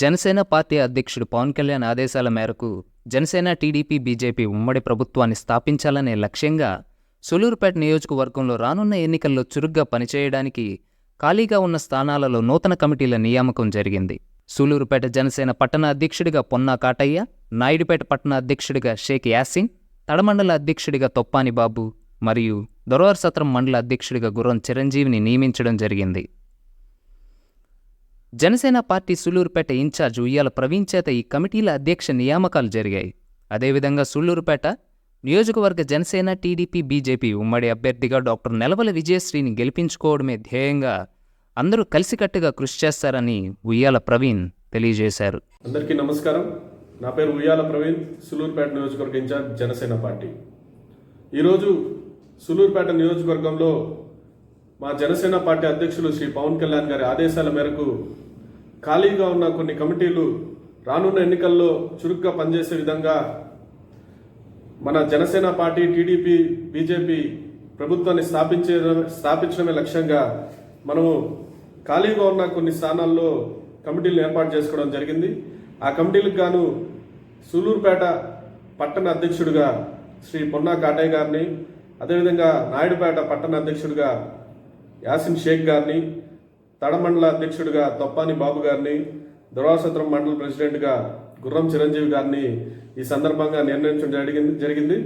Janasena party అధ్యక్షుడు పవన్ కళ్యాణ్ ఆదేశాల మేరకు జనసేన టీడీపీ బీజేపీ ఉమ్మడి ప్రభుత్వాన్ని స్థాపించాలనే లక్ష్యంగా సూలూరుపేట నియోజకవర్గంలో రానున్న ఎన్నికల్లో చురుగ్గా పనిచేయడానికి ఖాళీగా ఉన్న స్థానాలలో నూతన కమిటీల నియామకం జరిగింది. సూలూరుపేట జనసేన పట్టణ అధ్యక్షుడిగా పొన్నా కాటయ్య నాయుడుపేట పట్టణ అధ్యక్షుడిగా షేక్ యాసిన్ తడమండల అధ్యక్షుడిగా తొప్పాని బాబు మరియు దొరవర్ సత్రం మండల అధ్యక్షుడిగా గుర్రం చిరంజీవిని నియమించడం జరిగింది. జనసేన పార్టీ సుళ్ళూరుపేట ఇన్ఛార్జ్ ఉయ్యాల ప్రవీణ్ చేత ఈ కమిటీల అధ్యక్ష నియామకాలు జరిగాయి. అదేవిధంగా సుళ్ళూరుపేట నియోజకవర్గ జనసేన టీడీపీ బీజేపీ ఉమ్మడి అభ్యర్థిగా డాక్టర్ నెలవల విజయశ్రీని గెలిపించుకోవడమే ధ్యేయంగా అందరూ కలిసికట్టుగా కృషి చేస్తారని ఉయ్యాల ప్రవీణ్ తెలియజేశారు. అందరికీ నమస్కారం. నా పేరు ఉయ్యాల ప్రవీణ్ సులూరుపేట నియోజకవర్గ ఇన్ఛార్జ్ జనసేన పార్టీ. ఈరోజు సులూరుపేట నియోజకవర్గంలో మా జనసేన పార్టీ అధ్యక్షులు శ్రీ పవన్ కళ్యాణ్ గారి ఆదేశాల మేరకు ఖాళీగా ఉన్న కొన్ని కమిటీలు రానున్న ఎన్నికల్లో చురుగ్గా పనిచేసే విధంగా మన జనసేన పార్టీ టీడీపీ బీజేపీ ప్రభుత్వాన్ని స్థాపించే స్థాపించడమే లక్ష్యంగా మనము ఖాళీగా ఉన్న కొన్ని స్థానాల్లో కమిటీలు ఏర్పాటు చేసుకోవడం జరిగింది. ఆ కమిటీలకు గాను సూలూరుపేట పట్టణ అధ్యక్షుడిగా శ్రీ పొన్నా కాటయ్య గారిని అదేవిధంగా నాయుడుపేట పట్టణ అధ్యక్షుడిగా యాసిన్ షేక్ గారిని తడమండల అధ్యక్షుడిగా తొప్పాని బాబు గారిని దురాసత్రం మండల ప్రెసిడెంట్గా గుర్రం చిరంజీవి గారిని ఈ సందర్భంగా నిర్ణయించడం జరిగింది జరిగింది.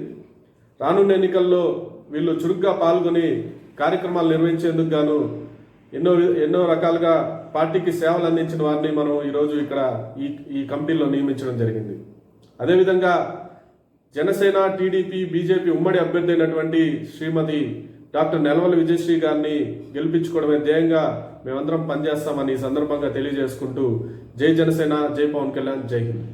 రానున్న ఎన్నికల్లో వీళ్ళు చురుగ్గా పాల్గొని కార్యక్రమాలు నిర్వహించేందుకు గాను ఎన్నో ఎన్నో రకాలుగా పార్టీకి సేవలు అందించిన వారిని మనం ఈరోజు ఇక్కడ ఈ ఈ కంపెనీలో నియమించడం జరిగింది. అదేవిధంగా జనసేన టీడీపీ బీజేపీ ఉమ్మడి అభ్యర్థి అయినటువంటి శ్రీమతి డాక్టర్ నెలవల విజయశ్రీ గారిని గెలిపించుకోవడమే ధ్యేయంగా మేమందరం పనిచేస్తామని ఈ సందర్భంగా తెలియజేసుకుంటూ జై జనసేన జై పవన్ కళ్యాణ్ జై హింద్.